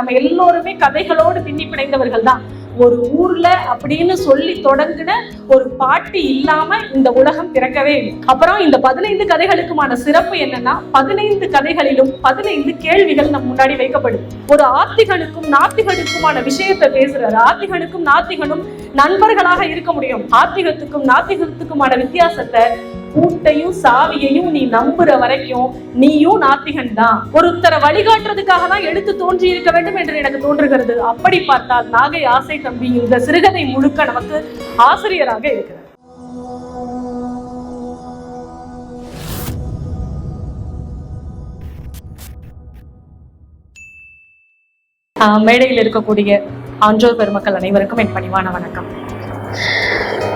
நம்ம எல்லோருமே கதைகளோடு பின்னி பிணைந்தவர்கள் தான் ஒரு ஊர்ல அப்படின்னு சொல்லி தொடங்கின ஒரு பாட்டி இல்லாம இந்த உலகம் பிறக்கவே இல்லை. அப்புறம் இந்த பதினைந்து கதைகளுக்குமான சிறப்பு என்னன்னா பதினைந்து கதைகளிலும் பதினைந்து கேள்விகள் நம் முன்னாடி வைக்கப்படுது ஒரு ஆத்திகனுக்கும் நாத்திகளுக்குமான விஷயத்தை பேசுறாரு. ஆத்திகனுக்கும் நாத்திகளும் நண்பர்களாக இருக்க முடியும். ஆத்திகத்துக்கும் நாத்திகத்துக்குமான வித்தியாசத்தை பூட்டையும் சாவியையும் நீ நம்புற வரைக்கும் நீயும் நாத்திகன் தான் ஒருத்தரை வழிகாட்டுறதுக்காக தான் எடுத்து தோன்றி இருக்க வேண்டும் என்று எனக்கு தோன்றுகிறது. அப்படி பார்த்தால் நாகை ஆசை தம்பி இந்த சிறுகதை முழுக்க நமக்கு ஆசிரியராக இருக்கிறார். ஆஹ் மேடையில் இருக்கக்கூடிய ஆன்றோர் பெருமக்கள் அனைவருக்கும் என் பணிவான வணக்கம்.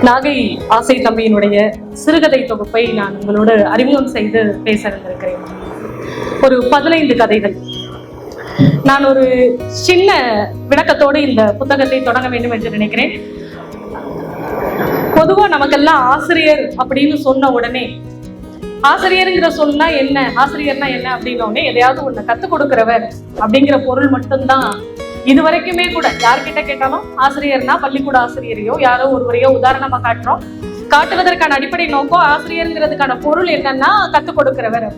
நாகை ஆசை தம்பியினுடைய சிறுகதை தொகுப்பை நான் உங்களோடு அறிமுகம் செய்து பேச இருந்திருக்கிறேன் ஒரு பதினைந்து கதைகள். நான் ஒரு சின்ன விளக்கத்தோடு இந்த புத்தகத்தை தொடங்க வேண்டும் என்று நினைக்கிறேன். பொதுவா நமக்கெல்லாம் ஆசிரியர் அப்படின்னு சொன்ன உடனே ஆசிரியருங்கிற சொன்னா என்ன ஆசிரியர்னா என்ன அப்படின்னோடனே எதையாவது ஒண்ணு கத்து கொடுக்கிறவர் அப்படிங்கிற பொருள் மட்டும்தான் இது வரைக்குமே கூட யார்கிட்ட கேட்டாலும் ஆசிரியர்னா பள்ளிக்கூட ஆசிரியரையோ யாரோ ஒருவரையோ உதாரணமா காட்டுறோம். காட்டுவதற்கான அடிப்படை நோக்கம் ஆசிரியருங்கிறதுக்கான பொருள் என்னன்னா கத்துக் கொடுக்கிறவர்.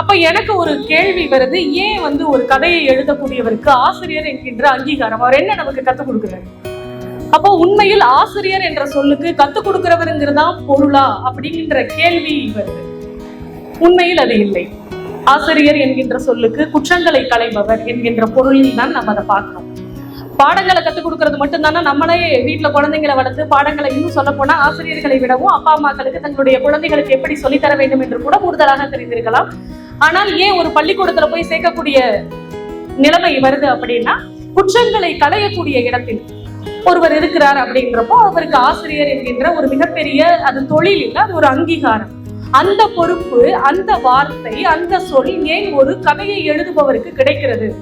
அப்ப எனக்கு ஒரு கேள்வி வருது ஏன் வந்து ஒரு கதையை எழுதக்கூடியவருக்கு ஆசிரியர் என்கின்ற அங்கீகாரம்? அவர் என்ன நமக்கு கத்துக் கொடுக்குறாரு? அப்போ உண்மையில் ஆசிரியர் என்ற சொல்லுக்கு கத்துக் கொடுக்கிறவருங்கிறதா பொருளா அப்படிங்கிற கேள்வி வருது. உண்மையில் அது இல்லை. ஆசிரியர் என்கின்ற சொல்லுக்கு குற்றங்களை களைபவர் என்கின்ற பொருளில் தான் நம்ம அதை பார்க்கணும் பாடங்களை கற்றுக் கொடுக்கறது மட்டும்தானே? நம்மளே வீட்டுல குழந்தைங்களை வளர்த்து பாடங்களை இன்னும் சொல்ல போனால் ஆசிரியர்களை விடவும் அப்பா அம்மாக்களுக்கு தங்களுடைய குழந்தைகளுக்கு எப்படி சொல்லித் தர வேண்டும் என்று கூட கூடுதலாக தெரிந்திருக்கலாம். ஆனால் ஏன் ஒரு பள்ளிக்கூடத்துல போய் சேர்க்கக்கூடிய நிலைமை வருது அப்படின்னா குற்றங்களை களையக்கூடிய இடத்தில் ஒருவர் இருக்கிறார் அப்படிங்கிறப்போ அவருக்கு ஆசிரியர் என்கின்ற ஒரு மிகப்பெரிய அது தொழில் இல்லை அது ஒரு அங்கீகாரம். அந்த பொறுப்பு அந்த வார்த்தை அந்த சொல் ஏன் ஒரு கதையை எழுதுபவருக்கு கிடைக்கிறது?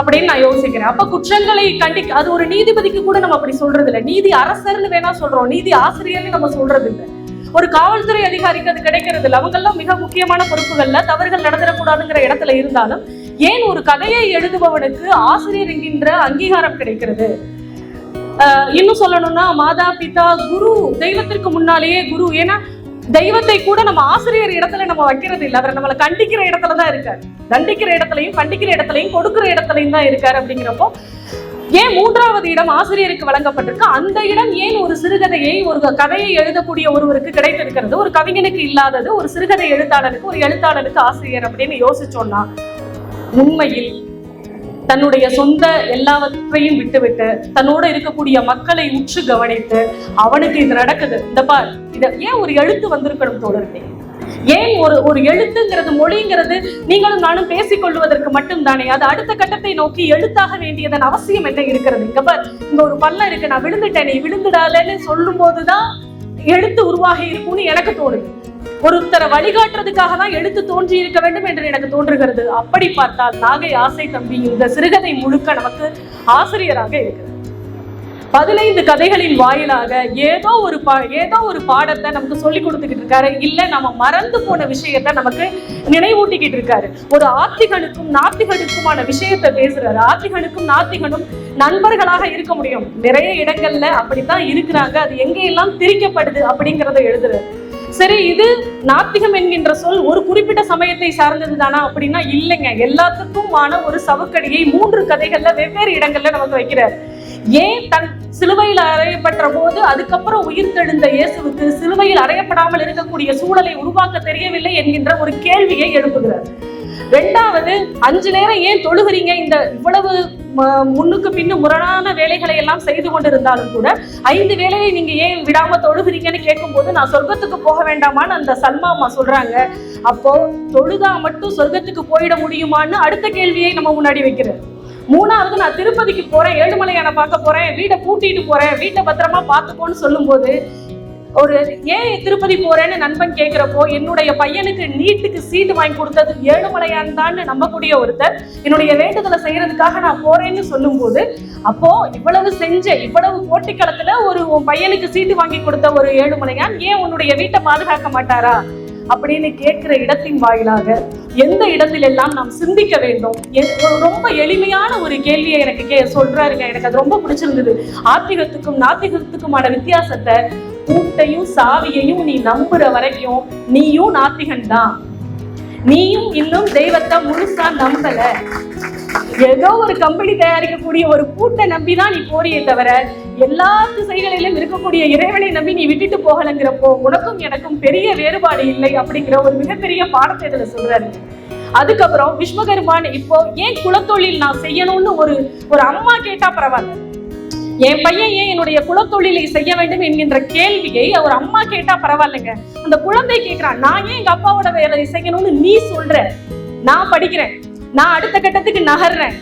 அப்படின்னு நான் யோசிக்கிறேன். அப்ப குற்றங்களை கண்டிக்க அது ஒரு நீதிபதிக்கு கூட நம்ம அப்படி சொல்றது இல்லை நீதி அரசர்னு வேணா சொல்றோம். நீதி ஆசிரியர்னு நம்ம சொல்றது இல்லை ஒரு காவல்துறை அதிகாரிக்கு அது கிடைக்கிறது இல்லை அவங்கெல்லாம் மிக முக்கியமான பொறுப்புகள்ல தவறுகள் நடந்துடக்கூடாதுங்கிற இடத்துல இருந்தாலும் ஏன் ஒரு கதையை எழுதுபவனுக்கு ஆசிரியர் என்கின்ற அங்கீகாரம் கிடைக்கிறது? ஆஹ் இன்னும் சொல்லணும்னா மாதா பிதா குரு தெய்வத்திற்கு முன்னாலேயே குரு. ஏன்னா தெய்வத்தை கூட நம்ம ஆசிரியர் இடத்துல நம்ம வைக்கிறது இல்லை. அவர் நம்மளை கண்டிக்கிற இடத்துல தான் இருக்காரு. தண்டிக்கிற இடத்துலையும் கண்டிக்கிற இடத்துலையும் கொடுக்கிற இடத்துலையும் தான் இருக்காரு அப்படிங்கிறப்போ ஏன் மூன்றாவது இடம் ஆசிரியருக்கு வழங்கப்பட்டிருக்கு? அந்த இடம் ஏன் ஒரு சிறுகதையை ஒரு கதையை எழுதக்கூடிய ஒருவருக்கு கிடைத்திருக்கிறது? ஒரு கவிஞனுக்கு இல்லாதது ஒரு சிறுகதை எழுத்தாளருக்கு ஒரு எழுத்தாளருக்கு ஆசிரியர் அப்படின்னு யோசிச்சோம்னா உண்மையில் தன்னுடைய சொந்த எல்லாவற்றையும் விட்டுவிட்டு தன்னோட இருக்கக்கூடிய மக்களை உற்று கவனித்து அவனுக்கு இது நடக்குது. இந்த பார் இத ஏன் ஒரு எழுத்து வந்திருக்கணும் தோழர்களே? ஏன் ஒரு ஒரு எழுத்துங்கிறது மொழிங்கிறது நீங்களும் நானும் பேசிக்கொள்வதற்கு மட்டும்தானே? அது அடுத்த கட்டத்தை நோக்கி எழுத்தாக வேண்டியதன் அவசியம் என்ன இருக்கிறது? இங்க பார் இங்க ஒரு பள்ளம் இருக்கு. நான் விழுந்துட்டேன் நீ விழுந்துடாதேன்னு சொல்லும் போதுதான் எழுத்து உருவாகி இருக்கும்னு எனக்கு தோணுது. ஒருத்தரை வழிகாட்டுறதுக்காக தான் எடுத்து தோன்றி இருக்க வேண்டும் என்று எனக்கு தோன்றுகிறது. அப்படி பார்த்தால் நாகை ஆசை தம்பி இந்த சிறுகதை முழுக்க நமக்கு ஆசிரியராக இருக்கிறது பதினைந்து கதைகளின் வாயிலாக ஏதோ ஒரு பா ஏதோ ஒரு பாடத்தை நமக்கு சொல்லி கொடுத்துக்கிட்டு இருக்காரு. இல்ல நம்ம மறந்து போன விஷயத்த நமக்கு நினைவூட்டிக்கிட்டு இருக்காரு. ஒரு ஆத்திகனுக்கும் நாத்திகனுக்குமான விஷயத்த பேசுறாரு. ஆத்திகனுக்கும் நாத்திகனும் நண்பர்களாக இருக்க முடியும். நிறைய இடங்கள்ல அப்படித்தான் இருக்கிறாங்க. அது எங்கெல்லாம் திரிக்கப்படுது அப்படிங்கிறத எழுதுறாரு. சரி இது நாத்திகம் என்கின்ற சொல் ஒரு குறிப்பிட்ட சமயத்தை சார்ந்தது தானா அப்படின்னா இல்லைங்க. எல்லாத்துக்குமான ஒரு சவுக்கடியை மூன்று கதைகள்ல வெவ்வேறு இடங்கள்ல நமக்கு வைக்கிறார். ஏன் தன் சிலுவையில் அறையப்பட்ட போது அதுக்கப்புறம் உயிர் தெழுந்த இயேசுவுக்கு சிலுவையில் அறையப்படாமல் இருக்கக்கூடிய சூழலை உருவாக்க தெரியவில்லை என்கின்ற ஒரு கேள்வியை எழுப்புகிறார். ரெண்டாவது அஞ்சு நேரம் ஏன் தொழுகிறீங்க? இந்த இவ்வளவு முன்னுக்கு பின்னு முரணான வேலைகளை எல்லாம் செய்து கொண்டிருந்தாலும் கூட ஐந்து வேலையை நீங்க ஏன் விடாம தொழுகிறீங்கன்னு கேட்கும்போது நான் சொர்க்கத்துக்கு போக வேண்டாமான்னு அந்த சல்மா அம்மா சொல்றாங்க. அப்போ தொழுதா மட்டும் சொர்க்கத்துக்கு போயிட முடியுமான்னு அடுத்த கேள்வியை நம்ம முன்னாடி வைக்கிறேன். மூணாவது நான் திருப்பதிக்கு போறேன் ஏழுமலையான பார்க்க போறேன் வீட்டை பூட்டிட்டு போறேன் வீட்டை பத்திரமா பார்த்துக்கோன்னு சொல்லும்போது ஒரு ஏன் திருப்பதி போறேன்னு நண்பன் கேட்கிறப்போ என்னுடைய பையனுக்கு நீட்டுக்கு சீட்டு வாங்கி கொடுத்தது ஏழுமலையான் தான் நம்பக்கூடிய ஒருத்தர் என்னுடைய வேண்டுதலை செய்யறதுக்காக நான் போறேன்னு சொல்லும்போது அப்போ இவ்வளவு செஞ்ச இவ்வளவு போட்டிக்களத்துல ஒரு உன் பையனுக்கு சீட்டு வாங்கி கொடுத்த ஒரு ஏழுமலையான் ஏன் உன்னுடைய வீட்டை பாதுகாக்க மாட்டாரா? அப்படின்னு கேட்கிற இடத்தின் வாயிலாக எந்த இடத்திலெல்லாம் நாம் சிந்திக்க வேண்டும்? ரொம்ப எளிமையான ஒரு கேள்வியை எனக்கு கே சொல்றாருங்க. எனக்கு அது ரொம்ப பிடிச்சிருந்தது. ஆத்திகத்துக்கும் நாத்திகத்துக்குமான வித்தியாசத்தை பூட்டையும் சாவியையும் நீ நம்புற வரைக்கும் நீயும் நாத்திகன் தான் நீயும் இன்னும் தெய்வத்தை முழுசா நம்பல. ஏதோ ஒரு கம்பெனி தயாரிக்கக்கூடிய ஒரு பூட்டை நம்பி தான் நீ போறியே தவிர எல்லா திசைகளிலும் இருக்கக்கூடிய இறைவனை நம்பி நீ விட்டுட்டு போகலங்கிறப்போ உனக்கும் எனக்கும் பெரிய வேறுபாடு இல்லை அப்படிங்கிற ஒரு மிகப்பெரிய பாடத்தை இதுல சொல்றாரு. அதுக்கப்புறம் விஸ்வகர்மான் இப்போ ஏன் குலத்தொழில் நான் செய்யணும்னு ஒரு ஒரு அம்மா கேட்டா பரவாயில்ல. என் பையன் ஏன் என்னுடைய குலத்தொழிலை செய்ய வேண்டும் என்கின்ற கேள்வியை அவர் அம்மா கேட்டா பரவாயில்லைங்க. அந்த குழந்தை கேட்கிறான் நான் ஏன் எங்க அப்பாவோட வேலையை செய்யணும்னு நீ சொல்ற? நான் படிக்கிறேன். நான் அடுத்த கட்டத்துக்கு நகர்றேன்.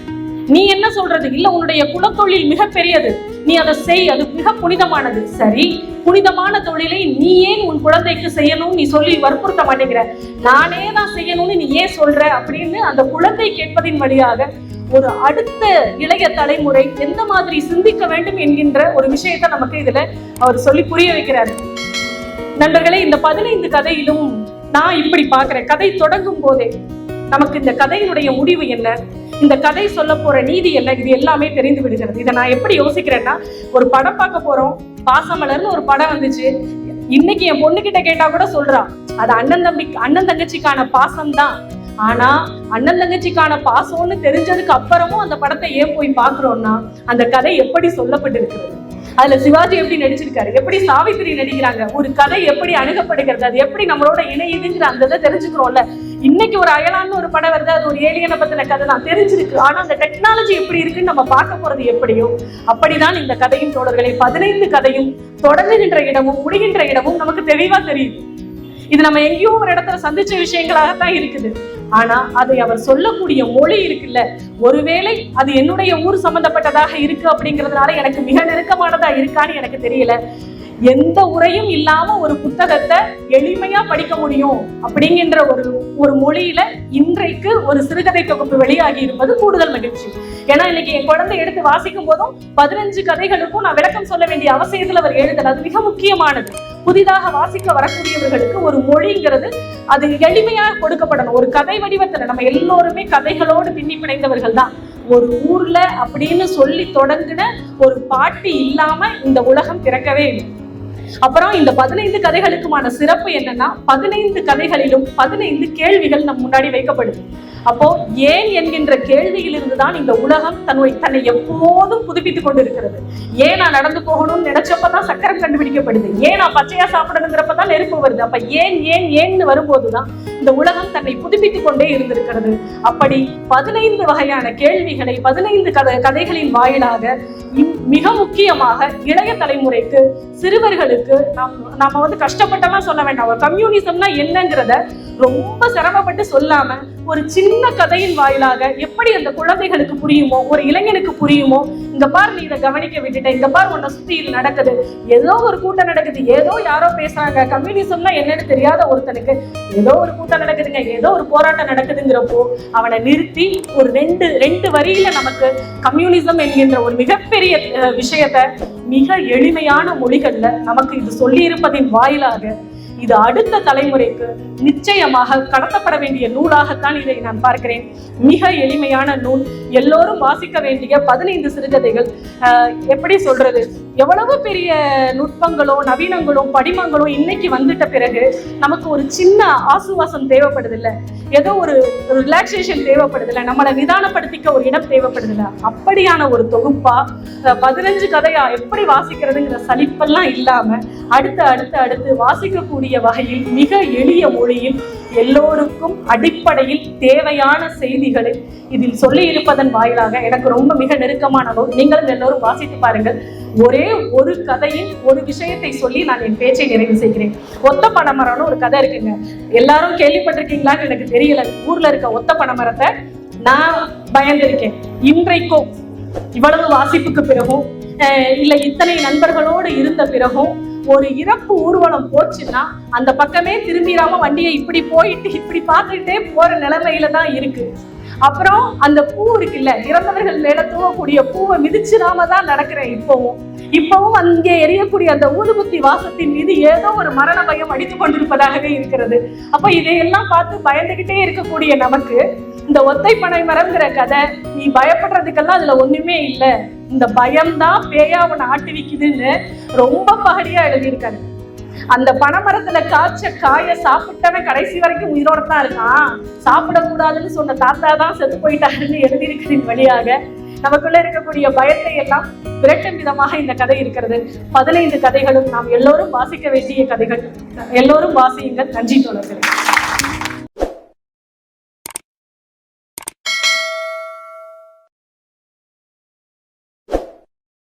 நீ என்ன சொல்றது? இல்ல உன்னுடைய குலத்தொழில் மிக பெரியது நீ அதை செய். அது மிக புனிதமானது. சரி புனிதமான தொழிலை நீ ஏன் உன் குழந்தைக்கு செய்யணும் நீ சொல்லி வற்புறுத்த மாட்டேங்கிற? நானே தான் செய்யணும்னு நீ ஏன் சொல்ற? அப்படின்னு அந்த குழந்தை கேட்பதின் வழியாக ஒரு அடுத்த இளைய தலைமுறை எந்த மாதிரி சிந்திக்க வேண்டும் என்கின்ற ஒரு விஷயத்தை நமக்கு இதுல அவர் சொல்லி புரிய வைக்கிறாரு. நண்பர்களே இந்த பதினைந்து கதையிலும் நான் இப்படி பாக்குறேன் கதை தொடங்கும் போதே நமக்கு இந்த கதையினுடைய முடிவு என்ன? இந்த கதை சொல்ல போற நீதி என்ன? இது எல்லாமே தெரிந்து விடுகிறது. இதை நான் எப்படி யோசிக்கிறேன்னா ஒரு படம் பார்க்க போறோம். பாசமலர்னு ஒரு படம் வந்துச்சு. இன்னைக்கு என் பொண்ணு கிட்ட கேட்டா கூட சொல்றான் அது அண்ணன் தம்பி அண்ணன் தங்கச்சிக்கான பாசம் தான் ஆனா அண்ணன் தங்கச்சிக்கான பாசம்னு தெரிஞ்சதுக்கு அப்புறமும் அந்த படத்தை ஏன் போய் பாக்குறோம்னா அந்த கதை எப்படி சொல்லப்பட்டிருக்கிறது? அதுல சிவாஜி எப்படி நடிச்சிருக்காரு? எப்படி சாவித்திரி நடிக்கிறாங்க? ஒரு கதை எப்படி அணுகப்படுகிறது? அது எப்படி நம்மளோட இணையுதுங்கிற அந்த இதை தெரிஞ்சுக்கிறோம்ல. இன்னைக்கு ஒரு அயலான்னு ஒரு படம் வருது அது ஒரு ஏலியனை பத்தின கதை தான். தெரிஞ்சிருக்கு. ஆனா அந்த டெக்னாலஜி எப்படி இருக்குன்னு நம்ம பார்க்க போறது எப்படியோ அப்படிதான் இந்த கதையின் தோழர்களை. பதினைந்து கதையும் தொடங்குகின்ற இடமும் முடிகின்ற இடமும் நமக்கு தெளிவா தெரியுது. இது நம்ம எங்கேயோ ஒரு இடத்துல சந்திச்ச விஷயங்களாகத்தான் இருக்குது. ஆனா அதை அவர் சொல்லக்கூடிய மொழி இருக்குல்ல ஒருவேளை அது என்னுடைய ஊர் சம்பந்தப்பட்டதாக இருக்கு அப்படிங்கிறதுனால எனக்கு மிக நெருக்கமானதா இருக்கான்னு எனக்கு தெரியல. எந்த உரையும் இல்லாம ஒரு புத்தகத்தை எளிமையா படிக்க முடியும் அப்படிங்கின்ற ஒரு ஒரு மொழியில இன்றைக்கு ஒரு சிறுகதை தொகுப்பு வெளியாகி இருப்பது கூடுதல் மகிழ்ச்சி. ஏன்னா இன்னைக்கு என் குழந்தை எடுத்து வாசிக்கும் போதும் பதினஞ்சு கதைகளுக்கும் நான் விளக்கம் சொல்ல வேண்டிய அவசியத்தில் அவர் எழுதல அது மிக முக்கியமானது. புதிதாக வாசிக்க வரக்கூடியவர்களுக்கு ஒரு மொழிங்கிறது அது எளிமையா கொடுக்கப்படணும். ஒரு கதை வடிவத்துல நம்ம எல்லோருமே கதைகளோடு பின்னி பிணைந்தவர்கள் தான். ஒரு ஊர்ல அப்படின்னு சொல்லி தொடங்கின ஒரு பாட்டு இல்லாம இந்த உலகம் பிறக்கவே இல்லை. அப்புறம் இந்த பதினைந்து கதைகளுக்குமான சிறப்பு என்னன்னா பதினைந்து கதைகளிலும் பதினைந்து கேள்விகள் நம் முன்னாடி வைக்கப்படுது. அப்போ ஏன் என்கின்ற கேள்வியிலிருந்து தான் இந்த உலகம் தன்னை தன்னை எப்போதும் புதுப்பித்துக் கொண்டிருக்கிறது. ஏன் நான் நடந்து போகணும்னு நினைச்சப்பதான் சக்கரம் கண்டுபிடிக்கப்படுது. ஏன் நான் பச்சையா சாப்பிடணுங்கிறப்பதான் நெருப்பு வருது. அப்ப ஏன் ஏன் ஏன்னு வரும்போதுதான் இந்த உலகம் தன்னை புதுப்பித்துக் கொண்டே இருந்திருக்கிறது. அப்படி பதினைந்து வகையான கேள்விகளை பதினைந்து கதை கதைகளின் வாயிலாக மிக முக்கியமாக இளைய தலைமுறைக்கு சிறுவர்களுக்கு நாம் நாம வந்து கஷ்டப்பட்டெல்லாம் சொல்ல வேண்டாம். கம்யூனிசம்னா என்னங்கிறத ரொம்ப சிரமப்பட்டு சொல்லாம ஒரு சின்ன கதையின் வாயிலாக எப்படி அந்த குழந்தைகளுக்கு புரியுமோ ஒரு இளைஞனுக்கு புரியுமோ இங்க பார் நீ இதை கவனிக்க விட்டுட்ட இங்க பார் உன்னை சுத்தி இது நடக்குது. ஏதோ ஒரு கூட்டம் நடக்குது ஏதோ யாரோ பேசுறாங்க கம்யூனிசம்னா என்னன்னு தெரியாத ஒருத்தனுக்கு ஏதோ ஒரு கூட்டம் நடக்குதுங்க ஏதோ ஒரு போராட்டம் நடக்குதுங்கிறப்போ அவனை நிறுத்தி ஒரு ரெண்டு ரெண்டு வரியில நமக்கு கம்யூனிசம் என்கின்ற ஒரு மிகப்பெரிய விஷயத்த விஷயத்தை மிக எளிமையான மொழிகள்ல நமக்கு இது சொல்லி இருப்பதின் வாயிலாக இது அடுத்த தலைமுறைக்கு நிச்சயமாக கடத்தப்பட வேண்டிய நூலாகத்தான் இதை நான் பார்க்கிறேன். மிக எளிமையான நூல். எல்லோரும் வாசிக்க வேண்டிய பதினைந்து சிறுகதைகள். எப்படி சொல்றது? எவ்வளவு பெரிய நுட்பங்களோ நவீனங்களோ படிமங்களோ இன்னைக்கு வந்துட்ட பிறகு நமக்கு ஒரு சின்ன ஆசுவாசம் தேவைப்படுது இல்ல ஏதோ ஒரு ரிலாக்ஸேஷன் தேவைப்படுதுல்ல. நம்மளை நிதானப்படுத்திக்க ஒரு இடம் தேவைப்படுதுல்ல. அப்படியான ஒரு தொகுப்பா பதினஞ்சு கதையா எப்படி வாசிக்கிறதுங்கிற சலிப்பெல்லாம் இல்லாம அடுத்து அடுத்து அடுத்து வாசிக்கக்கூடிய வகையில் மிக எளிய மொழியில் எல்லோருக்கும் அடிப்படையில் தேவையான செய்திகளை இதில் சொல்லி இருப்பதன் வாயிலாக எனக்கு ரொம்ப மிக நெருக்கமான நூல் நீங்களும் எல்லோரும் வாசித்து பாருங்கள். ஒரே ஒரு கதையின் ஒரு விஷயத்தை சொல்லி நான் என் பேச்சை நிறைவு செய்கிறேன். ஒத்த பனைமரம்னு ஒரு கதை இருக்குங்க. எல்லாரும் கேள்விப்பட்டிருக்கீங்களான்னு எனக்கு தெரியல. ஊர்ல இருக்க ஒத்த பனைமரத்தை நான் பயந்திருக்கேன். இன்றைக்கும் இவ்வளவு வாசிப்புக்கு பிறகும் இல்லை இத்தனை நண்பர்களோடு இருந்த பிறகும் ஒரு இறப்பு ஊர்வலம் போச்சுன்னா அந்த பக்கமே திரும்பிடாம வண்டியை இப்படி போயிட்டு இப்படி பார்த்துட்டே போற நிலைமையில தான் இருக்கு. அப்புறம் அந்த பூ இருக்குல்ல இறந்தவர்கள் மேல தூவக்கூடிய பூவை மிதிச்சிடாம தான் நடக்கிறேன் இப்பவும். இப்பவும் அங்கே எரியக்கூடிய அந்த ஊதுபுத்தி வாசத்தின் மீது ஏதோ ஒரு மரண பயம் அடித்து கொண்டிருப்பதாகவே இருக்கிறது. அப்ப இதையெல்லாம் பார்த்து பயந்துகிட்டே இருக்கக்கூடிய நமக்கு இந்த ஒத்தை பனை மரம்ங்கிற கதை நீ பயப்படுறதுக்கெல்லாம் அதுல ஒண்ணுமே இல்லை. இந்த பயம்தான் பேயா உன்னை ஆட்டுவிக்குதுன்னு ரொம்ப பகடியா எழுதியிருக்காரு. அந்த பனைமரத்துல காய்ச்ச காய சாப்பிட்டவன் கடைசி வரைக்கும் உயிரோட தான் இருக்கான். சாப்பிடக்கூடாதுன்னு சொன்ன தாத்தா தான் செத்து போயிட்டாருன்னு எழுதியிருக்கிறதின் வழியாக. நமக்குள்ள இருக்கக்கூடிய பயத்தை எல்லாம் விரட்டும் விதமாக இந்த கதை இருக்கிறது. பதினைந்து கதைகளும் நாம் எல்லோரும் வாசிக்க வேண்டிய கதைகள். எல்லோரும் வாசியுங்கள். நன்றி தொடர்கிறேன்